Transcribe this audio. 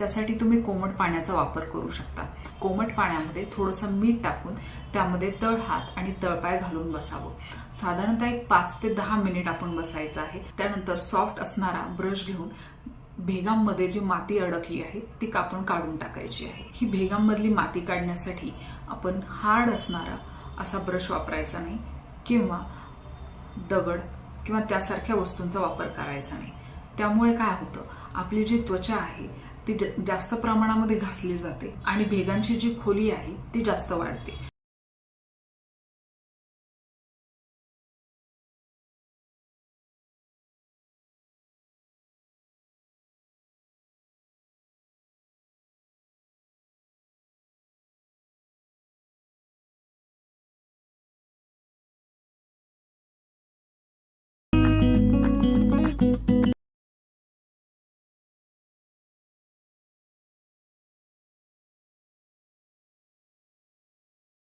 त्यासाठी तुम्ही कोमट पाण्याचा वापर करू शकता. कोमट पाण्यामध्ये थोडंसं मीठ टाकून त्यामध्ये तळहात आणि तळपाय घालून बसावं. साधारणतः एक पाच ते दहा मिनिट आपण बसायचं आहे. त्यानंतर सॉफ्ट असणारा ब्रश घेऊन भेगांमध्ये जी माती अडकली आहे ती कापून काढून टाकायची आहे. ही भेगांमधली माती काढण्यासाठी आपण हार्ड असणारा असा ब्रश वापरायचा नाही किंवा दगड किंवा त्यासारख्या वस्तूंचा वापर करायचा नाही. त्यामुळे काय होतं? आपली जी त्वचा आहे ती जास्त प्रमाणामध्ये घासली जाते आणि भेगांची जी खोली आहे ती जास्त वाढते.